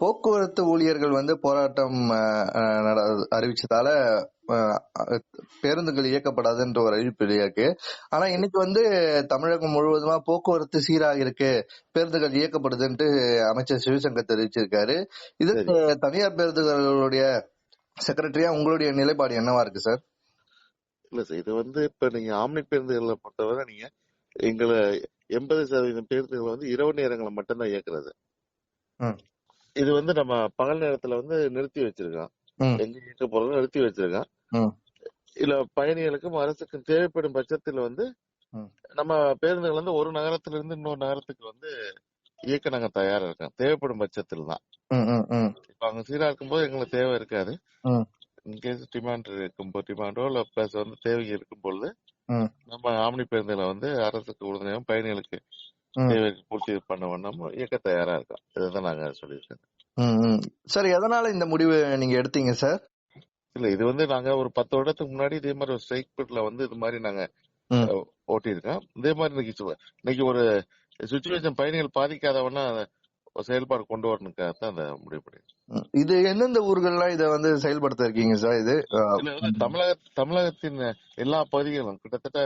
போக்குவரத்து ஊழியர்கள் வந்து போராட்டம் அறிவிச்சதால பேருந்துகள் இயக்கப்படாதுன்ற ஒரு அறிவிப்பு வெளியாக்கு ஆனா இன்னைக்கு வந்து தமிழகம் முழுவதுமா போக்குவரத்து சீராக இருக்கு பேருந்துகள் இயக்கப்படுதுன்ட்டு அமைச்சர் சிவசங்கர் தெரிவிச்சிருக்காரு. இதுக்கு தனியார் பேருந்துகளுடைய செக்ரட்டரியா உங்களுடைய நிலைப்பாடு என்னவா இருக்கு சார்? இல்ல சார் இது வந்து இப்ப நீங்க ஆம்னி பேருந்துகளை பொறுத்தவரை நீங்க எங்களை எண்பது சதவீதம் பேருந்துகளை வந்து இரவு நேரங்களை மட்டும்தான் இயக்குறது. ம். இது வந்து நம்ம பகல் நேரத்துல வந்து நிறுத்தி வச்சிருக்கோம் ம். எங்க இயக்க போறோம் நிறுத்தி வச்சிருக்கோம் ம். இல்ல பயணிகளுக்கும் அரசுக்கும் தேவைப்படும் பட்சத்தில் வந்து. நம்ம பேருந்துகள் வந்து ஒரு நகரத்துல இருந்து இன்னொரு நகரத்துக்கு வந்து இயக்க நாங்க தயாரா இருக்கோம் தேவைப்படும் பட்சத்தில் தான் இப்ப அங்க சீரா இருக்கும்போது எங்களுக்கு தேவை இருக்காது. இன்கேஸ் டிமாண்ட் இருக்கும்போது டிமாண்டோ இல்ல பிளஸ் வந்து தேவை இருக்கும் பொழுது. நம்ம ஆம்னி பேருந்துகளை வந்து அரசுக்கு உறுதுணையும் பயணிகளுக்கு பூர்த்தி பண்ண வண்ணம் இயக்க தயாரா இருக்கோம் இதுதான் நாங்க சொல்லியிருக்கோம். சார் எதனால இந்த முடிவு நீங்க எடுத்தீங்க சார்? இல்ல இது வந்து நாங்க ஒரு பத்து வருடத்துக்கு முன்னாடி இதே மாதிரி ஒரு ஸ்ட்ரைக் பீட்ல வந்து இது மாதிரி நாங்க ஓட்டியிருக்கோம். இதே மாதிரி இன்னைக்கு இன்னைக்கு ஒரு சுச்சுவேஷன் பயணிகள் பாதிக்காதவனா செயல்பாடு கொண்டு வரணுக்காக தான் அந்த முடிவு பண்ணி. இது எந்தெந்த ஊர்கள்லாம் இத வந்து செயல்படுத்த இருக்கீங்க சார் இது? தமிழக தமிழகத்தின் எல்லா பகுதிகளும் கிட்டத்தட்ட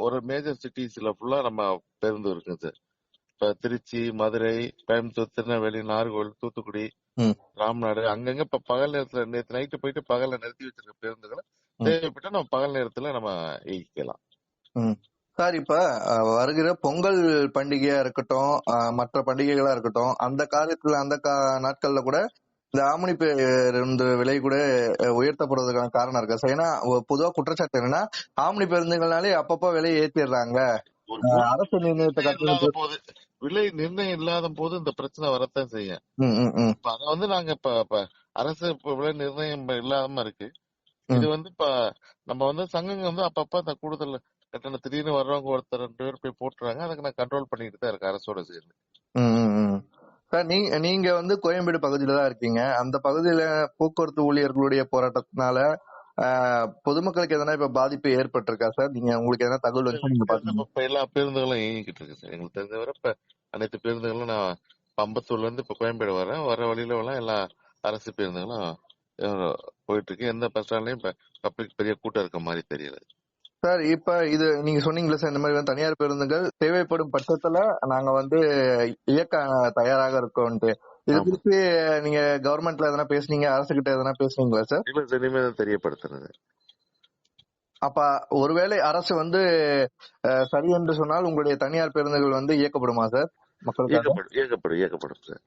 ஒரு மேஜர் சிட்டிஸ்ல ஃபுல்லா நம்ம பேருந்து இருக்குது சார் இப்ப திருச்சி மதுரை கோயம்புத்தூர் திருநெல்வேலி நாகர்கோவில் தூத்துக்குடி. ராம்நாடு அங்கங்க இப்ப பகல் நேரத்துல நேத்து நைட்டு போயிட்டு பகல்ல நிறுத்தி வச்சிருக்க பேருந்துகளை. தேவைப்பட்டா நம்ம பகல் நேரத்துல நம்ம இயக்கலாம் சார் இப்ப வருகிற பொங்கல் பண்டிகையா இருக்கட்டும் மற்ற பண்டிகைகளா இருக்கட்டும் அந்த காலத்துல அந்த நாட்கள்ல கூட இந்த ஆமணி பேருந்து விலை கூட உயர்த்தப்படுவதற்கான காரணம் இருக்கா. சார் ஏன்னா பொதுவா குற்றச்சாட்டு என்னன்னா ஆமணி பேருந்துகள்னாலே அப்பப்போ விலையை ஏத்திடுறாங்க அரசு நிர்ணயித்த விலை நிர்ணயம் இல்லாத போது இந்த பிரச்சனை வரத்தான் செய்யும். அத வந்து நாங்க இப்ப அரசு விலை நிர்ணயம் இல்லாம இருக்கு. இது. வந்து இப்ப நம்ம வந்து சங்கங்க வந்து அப்பப்ப அந்த கூடுதல் கட்டணம் திடீர்னு வர்றவங்க ஒருத்தர் ரெண்டு பேர் போய் போட்டுறாங்க. அதுக்கு நான் கண்ட்ரோல் பண்ணிட்டு தான் இருக்கேன் அரசோட சேர்ந்து. சார் நீங்க நீங்க வந்து கோயம்பேடு பகுதியில தான் இருக்கீங்க. அந்த பகுதியில போக்குவரத்து ஊழியர்களுடைய போராட்டத்தினால பொதுமக்களுக்கு எதனா இப்ப பாதிப்பு ஏற்பட்டிருக்கா சார்? நீங்க உங்களுக்கு எதனா தகவல் வந்து நீங்க பாத்தீங்க இப்ப எல்லா பேருந்துகளும் இயங்கிட்டு இருக்கு சார். எங்களுக்கு தெரிஞ்சவரை இப்ப அனைத்து பேருந்துகளும் நான் இப்ப அம்பத்தூர்ல இருந்து இப்ப கோயம்பேடு வரேன். வர வழியில எல்லாம் எல்லா அரசு பேருந்துகளும் போயிட்டு இருக்கு. எந்த பஸ் ஸ்டாண்ட்லயும் இப்ப பப்ளிக் பெரிய கூட்டம் இருக்க மாதிரி தெரியல. சார் இப்ப இது நீங்க சொன்னீங்களா சார் இந்த மாதிரி வந்து தனியார் பேருந்துகள் தேவைப்படும் பட்சத்துல நாங்க வந்து இயக்க தயாராக இருக்கோம்ட்டு இது. குறித்து நீங்க கவர்மெண்ட்ல எதனா பேசுனீங்க? அரசு கிட்ட எதனா பேசுனீங்களா சார்? இல்ல சார் இனிமேல் தெரியப்படுத்துறது. அப்ப ஒருவேளை அரசு வந்து சரி என்று சொன்னால் உங்களுடைய தனியார் பேருந்துகள் வந்து இயக்கப்படுமா சார்? இயக்கப்படும் இயக்கப்படும் இயக்கப்படும் சார்.